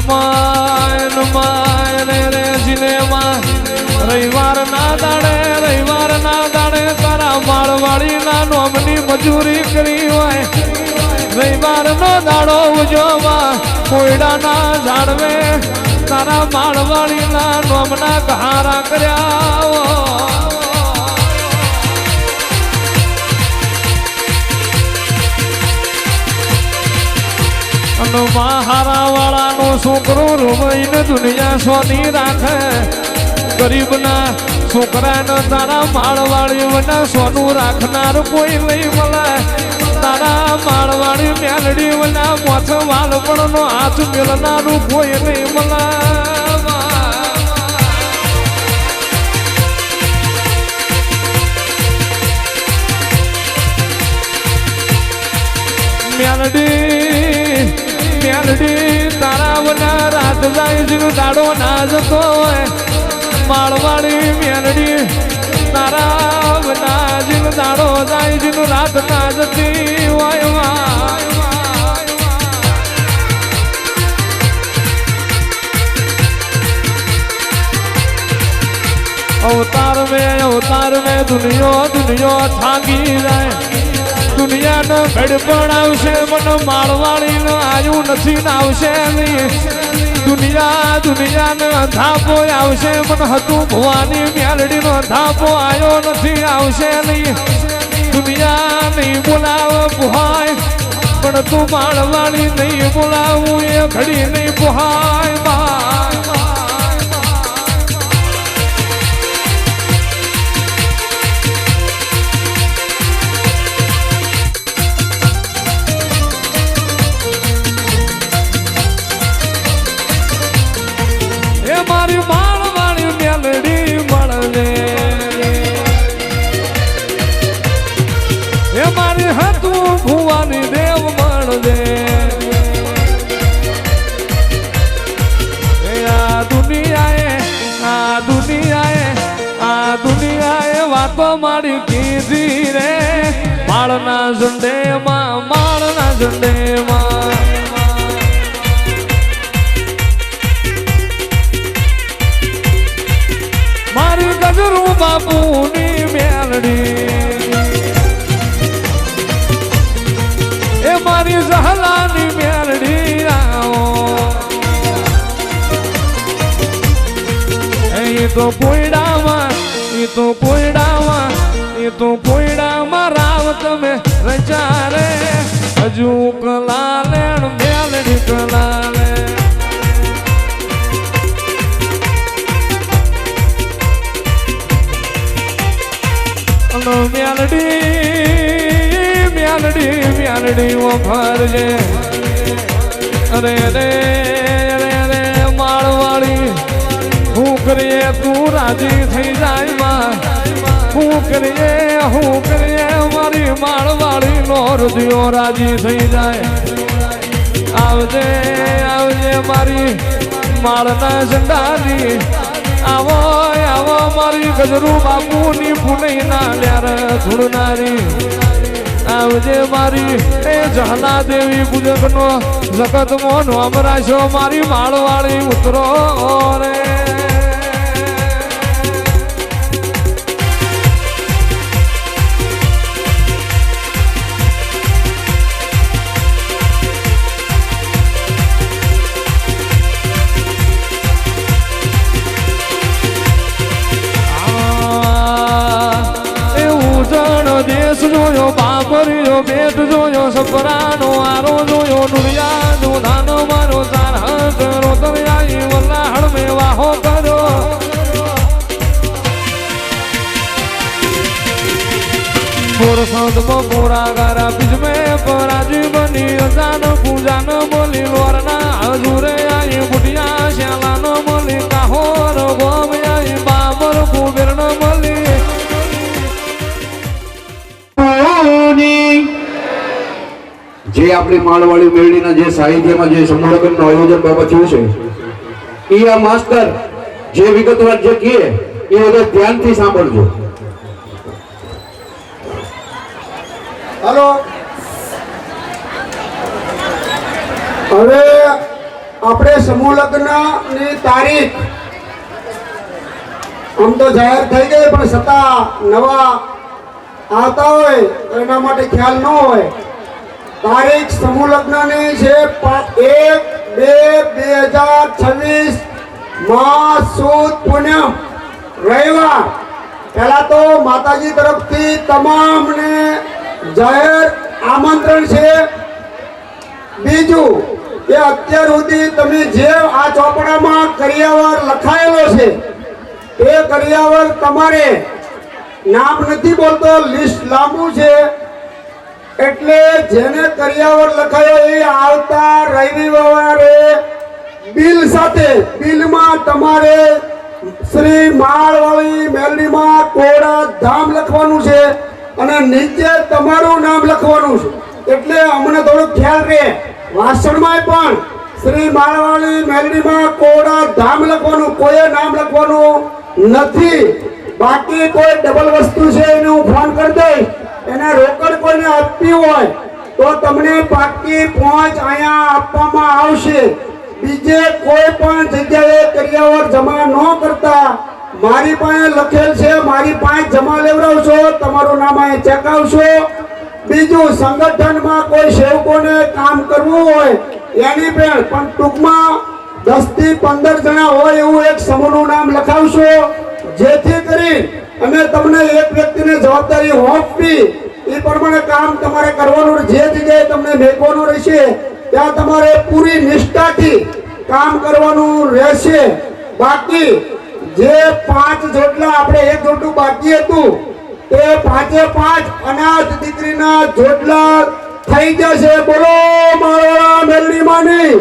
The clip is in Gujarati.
નમાય નમાય રે રે સિનેમા રવિવાર ના દાડે રવિવાર ના દાડે તારા માળવાળી ના નોમની મજૂરી કરી હોય. રવિવાર નો દાડો ઉજવવા કોયડાના ઝાડવે તારા માળવાળી ના નોમના ઘારા કર્યા. રૂમાઈને દુનિયા સોની રાખે. ગરીબના છોકરાને તારા માળવાળી સોનું રાખનાર કોઈ નહીં મળે. તારા માળવાળી મેલડી વના મોથ વાલપણનો હાથ મેળનારું કોઈ નહીં મળે. મેલડી મેલડી વના રાત જાય છે દાડો ના જતો હોય માળવાડી મેલડી, તારા ના જીન દાડો જાય છે રાત ના જતી હોય. અવતાર में અવતાર में દુનિયો દુનિયો થાકી જાય દુનિયાનો ગડપણ આવશે, મને માળવાળી નો આયુ નથી આવશે દુનિયા, દુનિયાનો ધાપો આવશે, મને હતું ભવાની મ્યાલડીનો ધાપો આવ્યો નથી, આવશે નહીં. દુનિયા નહીં બોલાવ પુહાય પણ તું માળવાળી નહીં બોલાવું, એ ઘડી નહીં પુહાય મારી કીધી રે. માળના ઝંડેમાં માળના ઝંડેમાં મારી ગજરું બાપુની મેલડી. એ મારી જહલાની મેલડી આવો એ તો પોયડામાં, એ તો પોયડામાં એ તો પોયડામાં રાવ તમે રચા રે હજુ કલાલેણ મેલડી કલાલે. અનો મ્યાલડી મ્યાલડી મ્યાલડી ઓ ફરજે અરે રે અરે રે, માળવાળી. હું કરીએ તું રાજી થઈ જાય હું કરીએ હું કરીએ, મારી માળવાળી નો રુદિયો રાજી થઈ જાય. આવજે આવજે મારી માળના ઝંડાની. આવો આવો મારી ગજરું બાપુની પુનઈ ના લ્યાર ધૂળનારી. આવજે મારી એ જહના દેવી પૂજકનો જગત મોનો અમરાશો મારી માળવાળી ઉતરો રે. ઉજણ દેશ જોયો બાપરિયો બેટ જોયો સપરાનો આરો જોયો, નુરિયાનો નાનો મારો તાર હાથ રોતરિયાઈ વલ્લાહળ મે વાહો કર્યો. મોર સંત ગારા બીજ મે પરાજી અજાન પૂજાન બોલી લોરના હજુરે આપણી માળવાળી મેળવીના જે સાહિત્યમાં જે સંમેલનનું આયોજન બાબત થયું છે, એ આ માસ્ટર જે વિગતવાર જે કહે, એ બધા ધ્યાનથી સાંભળજો. હવે આપણે સમૂહ લગ્નની તારીખ આમ તો જાહેર થઈ ગઈ, પણ છતાં નવા આવતા હોય એના માટે ખ્યાલ ન હોય. તારીખ સમૂહ લગ્નની છે એક, બે બે હજાર છવ્વીસ માસ સુદ પૂનમ. રવિવાર. પહેલા તો માતાજી તરફથી તમામને જાહેર આમંત્રણ છે. બીજું, કે અત્યાર સુધી તમે જે આ ચોપડામાં કરિયાવર લખાયેલો છે એ કરિયાવર તમારે નામ નથી બોલતો, લિસ્ટ લાંબુ છે. એટલે જેને કરિયાવર લખાયો એ આવતા રવિવારે બિલ સાથે, બિલમાં તમારે શ્રી માળવાળી મેલડીમાં કોડા ધામ લખવાનું છે અને નીચે તમારું નામ લખવાનું છે. એટલે અમને થોડો ખ્યાલ રહે. વાસણમાં પણ શ્રી માળવાળી મેલડીમાં કોડા ધામ લખવાનું, કોઈએ નામ લખવાનું નથી. બાકી કોઈ ડબલ વસ્તુ છે એનું ફોન કરી દઈશ એને રોકડ કોઈને આપવી હોય તો તમને પાકી પહોંચ અહીંયા આપવામાં આવશે. બીજે કોઈ પણ જગ્યાએ કરિયાવર જમા ન કરતા. મારી પાસે લખેલ છે, મારી પાસે જમા લેવડાવશો, તમારું નામ અહીં ચેકાવશો. બીજું, સંગઠનમાં કોઈ સેવકોને કામ કરવું હોય, એની પણ પણ ટૂંકમાં દસથી પંદર જણા હોય એવું એક સમૂહનું નામ લખાવશો. જેથી કરી અને તમને એક વ્યક્તિને જવાબદારી હોપવી એ પ્રમાણે કામ તમારે કરવાનું જે જગ્યાએ તમને મેકવાનું રહેશે, ત્યાં તમારે પૂરી નિષ્ઠાથી કામ કરવાનું રહેશે. બાકી જે પાંચ જોટલા આપણે એક જોટલું બાકી હતું, તે પાંચે પાંચ અનાજ દીકરીના જોટલા થઈ જશે. બોલો, મારા મેલડી માની.